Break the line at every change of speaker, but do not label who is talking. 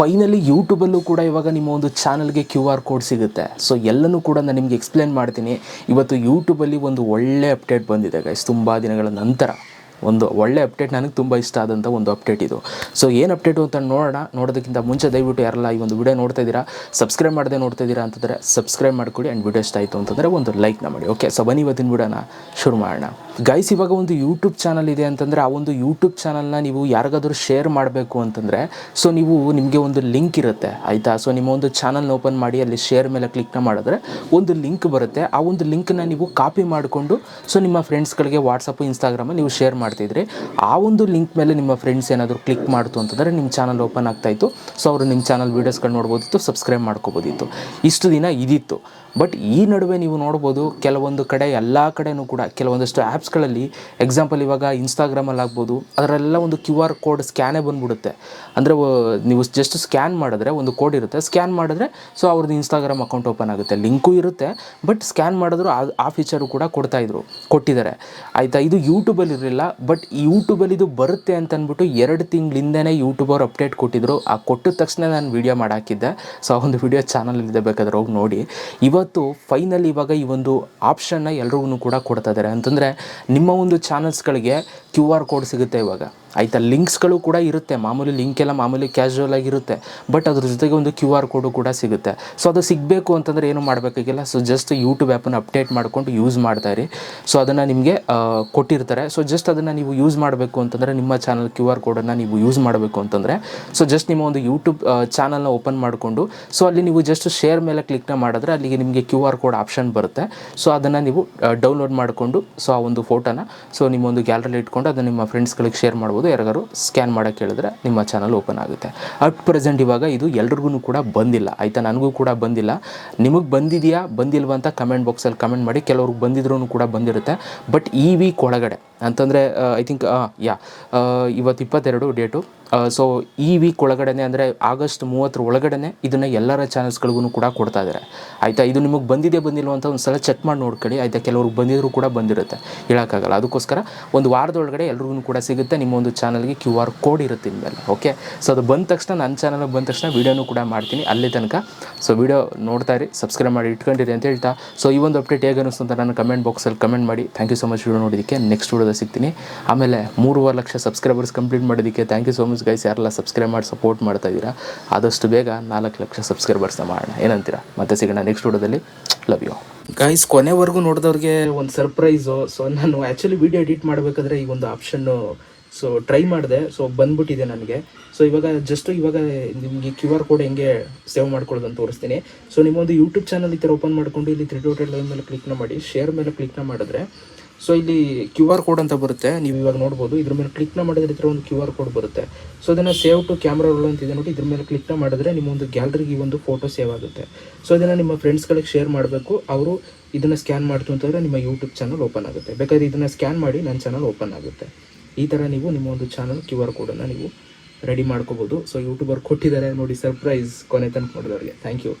Finally ಯೂಟ್ಯೂಬಲ್ಲೂ ಕೂಡ ಇವಾಗ ನಿಮ್ಮ ಒಂದು ಚಾನಲ್ಗೆ ಕ್ಯೂ ಆರ್ ಕೋಡ್ ಸಿಗುತ್ತೆ. ಸೊ ಎಲ್ಲನೂ ಕೂಡ ನಾನು ನಿಮಗೆ ಎಕ್ಸ್ಪ್ಲೇನ್ ಮಾಡ್ತೀನಿ. ಇವತ್ತು ಯೂಟ್ಯೂಬಲ್ಲಿ ಒಂದು ಒಳ್ಳೆ ಅಪ್ಡೇಟ್ ಬಂದಿದೆ ಗೈಸ್ ತುಂಬ ದಿನಗಳ ನಂತರ. ಒಂದು ಒಳ್ಳೆ ಅಪ್ಡೇಟ್ ನನಗೆ ತುಂಬ ಇಷ್ಟ ಆದಂಥ ಒಂದು ಅಪ್ಡೇಟ್ ಇದು. ಸೊ ಏನು ಅಪ್ಡೇಟು ಅಂತ ನೋಡೋಣ. ನೋಡೋದಕ್ಕಿಂತ ಮುಂಚೆ ದಯವಿಟ್ಟು ಯಾರಲ್ಲ ಈ ಒಂದು ವಿಡಿಯೋ ನೋಡ್ತಾ ಇದ್ದೀರಾ ಸಬ್ಸ್ಕ್ರೈಬ್ ಮಾಡದೆ ನೋಡ್ತಾ ಇದ್ದೀರಾ ಅಂತಂದರೆ ಸಬ್ಸ್ಕ್ರೈಬ್ ಮಾಡ್ಕೊಳ್ಳಿ ಆ್ಯಂಡ್ ವಿಡಿಯೋ ಇಷ್ಟ ಆಯಿತು ಅಂತಂದರೆ ಒಂದು ಲೈಕ್ನ ಮಾಡಿ ಓಕೆ ಸೊ ಬನ್ನಿ ಇವತ್ತಿನ ವಿಡಿಯೋನ ಶುರು ಮಾಡೋಣ. ಗೈಸ್ ಇವಾಗ ಒಂದು ಯೂಟ್ಯೂಬ್ ಚಾನಲ್ ಇದೆ ಅಂತಂದರೆ ಆ ಒಂದು ಯೂಟ್ಯೂಬ್ ಚಾನಲ್ನ ನೀವು ಯಾರಿಗಾದರೂ ಶೇರ್ ಮಾಡಬೇಕು ಅಂತಂದರೆ ಸೊ ನೀವು ನಿಮಗೆ ಒಂದು ಲಿಂಕ್ ಇರುತ್ತೆ, ಆಯಿತಾ? ಸೊ ನಿಮ್ಮ ಒಂದು ಚಾನಲ್ನ ಓಪನ್ ಮಾಡಿ ಅಲ್ಲಿ ಶೇರ್ ಮೇಲೆ ಕ್ಲಿಕ್ನ ಮಾಡಿದ್ರೆ ಒಂದು ಲಿಂಕ್ ಬರುತ್ತೆ. ಆ ಒಂದು ಲಿಂಕ್ನ ನೀವು ಕಾಪಿ ಮಾಡಿಕೊಂಡು ಸೊ ನಿಮ್ಮ ಫ್ರೆಂಡ್ಸ್ಗಳಿಗೆ ವಾಟ್ಸಪ್ಪು ಇನ್ಸ್ಟಾಗ್ರಾಮಲ್ಲಿ ನೀವು ಶೇರ್ ಮಾಡ್ತಿದ್ರಿ. ಆ ಒಂದು ಲಿಂಕ್ ಮೇಲೆ ನಿಮ್ಮ ಫ್ರೆಂಡ್ಸ್ ಏನಾದರೂ ಕ್ಲಿಕ್ ಮಾಡ್ತು ಅಂತಂದರೆ ನಿಮ್ಮ ಚಾನಲ್ ಓಪನ್ ಆಗ್ತಾಯಿತ್ತು ಸೊ ಅವರು ನಿಮ್ಮ ಚಾನಲ್ ವೀಡಿಯೋಸ್ಗಳು ನೋಡ್ಬೋದಿತ್ತು ಸಬ್ಸ್ಕ್ರೈಬ್ ಮಾಡ್ಕೋಬೋದಿತ್ತು. ಇಷ್ಟು ದಿನ ಇದಿತ್ತು. ಬಟ್ ಈ ನಡುವೆ ನೀವು ನೋಡ್ಬೋದು ಕೆಲವೊಂದು ಕಡೆ, ಎಲ್ಲ ಕಡೆಯೂ ಕೂಡ ಕೆಲವೊಂದಷ್ಟು ಆ್ಯಪ್ಸ್ಗಳಲ್ಲಿ ಎಕ್ಸಾಂಪಲ್ ಇವಾಗ ಇನ್ಸ್ಟಾಗ್ರಾಮಲ್ಲಿ ಆಗ್ಬೋದು ಅದರೆಲ್ಲ ಒಂದು ಕ್ಯೂ ಆರ್ ಕೋಡ್ ಸ್ಕ್ಯಾನೇ ಬಂದ್ಬಿಡುತ್ತೆ. ಅಂದರೆ ನೀವು ಜಸ್ಟ್ ಸ್ಕ್ಯಾನ್ ಮಾಡಿದ್ರೆ ಒಂದು ಕೋಡ್ ಇರುತ್ತೆ. ಸ್ಕ್ಯಾನ್ ಮಾಡಿದ್ರೆ ಸೊ ಅವ್ರದ್ದು ಇನ್ಸ್ಟಾಗ್ರಾಮ್ ಅಕೌಂಟ್ ಓಪನ್ ಆಗುತ್ತೆ. ಲಿಂಕು ಇರುತ್ತೆ ಬಟ್ ಸ್ಕ್ಯಾನ್ ಮಾಡಿದ್ರು ಆ ಫೀಚರು ಕೂಡ ಕೊಡ್ತಾಯಿದ್ರು ಕೊಟ್ಟಿದ್ದಾರೆ. ಆಯಿತಾ? ಇದು ಯೂಟ್ಯೂಬಲ್ಲಿ ಇರಲಿಲ್ಲ ಬಟ್ ಯೂಟ್ಯೂಬಲ್ಲಿ ಇದು ಬರುತ್ತೆ ಅಂತ ಅಂದ್ಬಿಟ್ಟು ಎರಡು ತಿಂಗಳಿಂದನೇ ಯೂಟ್ಯೂಬ್ ಅವ್ರು ಅಪ್ಡೇಟ್ ಕೊಟ್ಟಿದ್ರು. ಆ ಕೊಟ್ಟಿದ ತಕ್ಷಣ ನಾನು ವೀಡಿಯೋ ಮಾಡಾಕಿದ್ದೆ ಸೊ ಒಂದು ವೀಡಿಯೋ ಚಾನಲಲ್ಲಿದೆ ಬೇಕಾದ್ರೆ ಹೋಗಿ ನೋಡಿ. ಇವತ್ತು ಫೈನಲ್ ಇವಾಗ ಈ ಒಂದು ಆಪ್ಷನ್ನ ಎಲ್ರಿಗೂ ಕೂಡ ಕೊಡ್ತಾ ಇದ್ದಾರೆ. ಅಂತಂದರೆ ನಿಮ್ಮ ಒಂದು ಚಾನಲ್ಸ್ಗಳಿಗೆ ಕ್ಯೂ ಆರ್ ಕೋಡ್ ಸಿಗುತ್ತೆ ಇವಾಗ. ಆಯಿತಾ? ಲಿಂಕ್ಸ್ಗಳು ಕೂಡ ಇರುತ್ತೆ. ಮಾಮೂಲಿ ಲಿಂಕ್ ಎಲ್ಲ ಮಾಮೂಲಿ ಕ್ಯಾಶುವಲ್ ಆಗಿರುತ್ತೆ ಬಟ್ ಅದ್ರ ಜೊತೆಗೆ ಒಂದು ಕ್ಯೂ ಆರ್ ಕೋಡು ಕೂಡ ಸಿಗುತ್ತೆ. ಸೊ ಅದು ಸಿಗಬೇಕು ಅಂತಂದರೆ ಏನು ಮಾಡಬೇಕಾಗಿಲ್ಲ ಸೊ ಜಸ್ಟ್ ಯೂಟ್ಯೂಬ್ ಆ್ಯಪನ್ನು ಅಪ್ಡೇಟ್ ಮಾಡಿಕೊಂಡು ಯೂಸ್ ಮಾಡ್ತಾ ಇರಿ. ಸೊ ಅದನ್ನು ನಿಮಗೆ ಕೊಟ್ಟಿರ್ತಾರೆ. ಸೊ ಜಸ್ಟ್ ಅದನ್ನು ನೀವು ಯೂಸ್ ಮಾಡಬೇಕು ಅಂತಂದರೆ ನಿಮ್ಮ ಚಾನಲ್ ಕ್ಯೂ ಆರ್ ಕೋಡನ್ನು ನೀವು ಯೂಸ್ ಮಾಡಬೇಕು ಅಂತಂದರೆ. ಸೊ ಜಸ್ಟ್ ನಿಮ್ಮ ಒಂದು ಯೂಟ್ಯೂಬ್ ಚಾನಲ್ನ ಓಪನ್ ಮಾಡಿಕೊಂಡು. ಸೊ ಅಲ್ಲಿ ನೀವು ಜಸ್ಟ್ ಶೇರ್ ಮೇಲೆ ಕ್ಲಿಕ್ನ ಮಾಡಿದ್ರೆ ಅಲ್ಲಿಗೆ ನಿಮಗೆ ಕ್ಯೂ ಆರ್ ಕೋಡ್ ಆಪ್ಷನ್ ಬರುತ್ತೆ. ಸೊ ಅದನ್ನು ನೀವು ಡೌನ್ಲೋಡ್ ಮಾಡಿಕೊಂಡು, ಸೊ ಆ ಒಂದು ಫೋಟೋನ ಸೊ ನಿಮ್ಮ ಒಂದು ಗ್ಯಾಲರಿಲಿ ಇಟ್ಕೊಂಡು ಅದನ್ನು ನಿಮ್ಮ ಫ್ರೆಂಡ್ಸ್ಗಳಿಗೆ ಶೇರ್ ಮಾಡ್ಬೋದು. ಯಾರಿಗಾರು ಸ್ಕ್ಯಾನ್ ಮಾಡೋಕ್ಕೆ ಹೇಳಿದ್ರೆ ನಿಮ್ಮ ಚಾನಲ್ ಓಪನ್ ಆಗುತ್ತೆ. ಅಟ್ ಪ್ರೆಸೆಂಟ್ ಇವಾಗ ಇದು ಎಲ್ರಿಗೂ ಕೂಡ ಬಂದಿಲ್ಲ. ಆಯಿತಾ? ನನಗೂ ಕೂಡ ಬಂದಿಲ್ಲ. ನಿಮಗೆ ಬಂದಿದೆಯಾ? ಬಂದಿಲ್ವಾ ಅಂತ ಕಮೆಂಟ್ ಬಾಕ್ಸಲ್ಲಿ ಕಮೆಂಟ್ ಮಾಡಿ. ಕೆಲವ್ರಿಗೆ ಬಂದಿದ್ರೂ ಕೂಡ ಬಂದಿರುತ್ತೆ. ಬಟ್ ಈ ವೀಕ್ ಒಳಗಡೆ ಅಂತಂದರೆ ಐ ಥಿಂಕ್ ಯಾ ಇವತ್ತು ಇಪ್ಪತ್ತೆರಡು ಡೇಟು ಸೊ ಈ ವೀಕ್ ಒಳಗಡೆನೆ ಅಂದರೆ ಆಗಸ್ಟ್ ಮೂವತ್ತರ ಒಳಗಡೆನೆ ಇದನ್ನು ಎಲ್ಲರ ಚಾನಲ್ಸ್ಗಳಿಗೂ ಕೂಡ ಕೊಡ್ತಾ ಇದ್ದಾರೆ ಆಯಿತಾ? ಇದು ನಿಮಗೆ ಬಂದಿದೆ ಬಂದಿಲ್ಲ ಅಂತ ಒಂದು ಸಲ ಚೆಕ್ ಮಾಡಿ ನೋಡ್ಕೊಳ್ಳಿ. ಆಯಿತಾ? ಕೆಲವ್ರಿಗೆ ಬಂದಿದ್ರು ಕೂಡ ಬಂದಿರುತ್ತೆ. ಹೇಳೋಕ್ಕಾಗಲ್ಲ. ಅದಕ್ಕೋಸ್ಕರ ಒಂದು ವಾರದೊಳಗಡೆ ಎಲ್ರಿಗೂ ಕೂಡ ಸಿಗುತ್ತೆ ನಿಮ್ಮ ಒಂದು ಚಾನಲ್ಗೆ ಕ್ಯೂ ಆರ್ ಕೋಡ್ ಇರುತ್ತೆ ಇನ್ಮೇಲೆ ಓಕೆ ಸೊ ಅದು ಬಂದ ತಕ್ಷಣ ನನ್ನ ಚಾನಲ್ಗೆ ಬಂದ ತಕ್ಷಣ ವೀಡಿಯೋನು ಕೂಡ ಮಾಡ್ತೀನಿ ಅಲ್ಲೇ ತನಕ. ಸೊ ವೀಡಿಯೋ ನೋಡ್ತಾ ಇರಿ ಸಬ್ಸ್ಕ್ರೈಬ್ ಮಾಡಿ ಇಟ್ಕೊಂಡಿರಿ ಅಂತ ಹೇಳ್ತಾ. ಸೊ ಈ ಒಂದು ಅಪ್ಡೇಟ್ ಹೇಗೆ ಅನ್ನಿಸ್ತು ಅಂತ ನಾನು ಕಮೆಂಟ್ ಬಾಕ್ಸಲ್ಲಿ ಕಮೆಂಟ್ ಮಾಡಿ. Thank you so much video ನೋಡೋದಕ್ಕೆ ನೆಕ್ಸ್ಟ್ ವೀಡಿಯೋದ ಸಿಗ್ತೀನಿ. ಆಮೇಲೆ ಮೂರುವರೆ ಲಕ್ಷ ಸಬ್ಸ್ಕ್ರೈಬರ್ಸ್ ಕಂಪ್ಲೀಟ್ ಮಾಡೋದಕ್ಕೆ thank you so much guys ಯಾರೆಲ್ಲ ಸಬ್ಸ್ಕ್ರೈಬ್ ಮಾಡಿ ಸಪೋರ್ಟ್ ಮಾಡ್ತಾ ಇದ್ದೀರಾ, ಆದಷ್ಟು ಬೇಗ ನಾಲ್ಕು ಲಕ್ಷ ಸಬ್ಸ್ಕ್ರೈಬರ್ಸ್ನ ಮಾಡೋಣ. ಏನಂತೀರಾ? ಮತ್ತೆ ಸಿಗೋಣ ನೆಕ್ಸ್ಟ್ ವೀಡಿಯೋದಲ್ಲಿ. ಲವ್ ಯು ಗೈಸ್ ಕೊನೆವರೆಗೂ ನೋಡಿದವ್ರಿಗೆ ಒಂದು ಸರ್ಪ್ರೈಸು ಸೊ ನಾನು ಆ್ಯಕ್ಚುಲಿ ವಿಡಿಯೋ ಎಡಿಟ್ ಮಾಡಬೇಕಾದ್ರೆ ಈ ಒಂದು ಆಪ್ಷನ್ನು ಸೊ ಟ್ರೈ ಮಾಡಿದೆ. ಸೊ ಬಂದ್ಬಿಟ್ಟಿದೆ ನನಗೆ. ಸೊ ಇವಾಗ ಜಸ್ಟ್ ಇವಾಗ ನಿಮಗೆ ಕ್ಯೂ ಆರ್ ಕೋಡ್ ಹೆಂಗೆ ಸೇವ್ ಮಾಡ್ಕೊಳ್ಳೋದು ಅಂತ ತೋರಿಸ್ತೀನಿ. ಸೊ ನಿಮ್ಮೊಂದು ಯೂಟ್ಯೂಬ್ ಚಾನಲ್ ಈ ಥರ ಓಪನ್ ಮಾಡ್ಕೊಂಡು ಇಲ್ಲಿ ತ್ರೀ ಡೋಟೆಡ್ ಲೈನ್ ಮೇಲೆ ಕ್ಲಿಕ್ನ ಮಾಡಿ ಶೇರ್ ಮೇಲೆ ಕ್ಲಿಕ್ನ ಮಾಡಿದ್ರೆ ಸೊ ಇಲ್ಲಿ ಕ್ಯೂ ಆರ್ ಕೋಡ್ ಅಂತ ಬರುತ್ತೆ. ನೀವು ಇವಾಗ ನೋಡ್ಬೋದು, ಇದ್ರ ಮೇಲೆ ಕ್ಲಿಕ್ನ ಮಾಡಿದ್ರೆ ಇದ್ರ ಒಂದು ಕ್ಯೂ ಆರ್ ಕೋಡ್ ಬರುತ್ತೆ. ಸೊ ಅದನ್ನು ಸೇವ್ ಟು ಕ್ಯಾಮ್ರಾ ರೋಲ್ ಅಂತ ಇದೆ ನೋಡಿ, ಇದ್ರ ಮೇಲೆ ಕ್ಲಿಕ್ನ ಮಾಡಿದ್ರೆ ನಿಮ್ಮ ಒಂದು ಗ್ಯಾಲರಿಗೆ ಒಂದು ಫೋಟೋ ಸೇವ್ ಆಗುತ್ತೆ. ಸೊ ಇದನ್ನು ನಿಮ್ಮ ಫ್ರೆಂಡ್ಸ್ಗಳಿಗೆ ಶೇರ್ ಮಾಡಬೇಕು. ಅವರು ಇದನ್ನು ಸ್ಕ್ಯಾನ್ ಮಾಡ್ತು ಅಂತಂದರೆ ನಿಮ್ಮ ಯೂಟ್ಯೂಬ್ ಚಾನಲ್ ಓಪನ್ ಆಗುತ್ತೆ. ಬೇಕಾದ್ರೆ ಇದನ್ನು ಸ್ಕ್ಯಾನ್ ಮಾಡಿ ನನ್ನ ಚಾನಲ್ ಓಪನ್ ಆಗುತ್ತೆ. ಈ ಥರ ನೀವು ನಿಮ್ಮ ಒಂದು ಚಾನಲ್ ಕ್ಯೂ ಆರ್ ಕೋಡನ್ನು ನೀವು ರೆಡಿ ಮಾಡ್ಕೋಬೋದು. ಸೊ ಯೂಟ್ಯೂಬರ್ ಕೊಟ್ಟಿದ್ದಾರೆ ನೋಡಿ ಸರ್ಪ್ರೈಸ್ ಕೊನೆ ತನಕ ನೋಡಿದವ್ರಿಗೆ. Thank you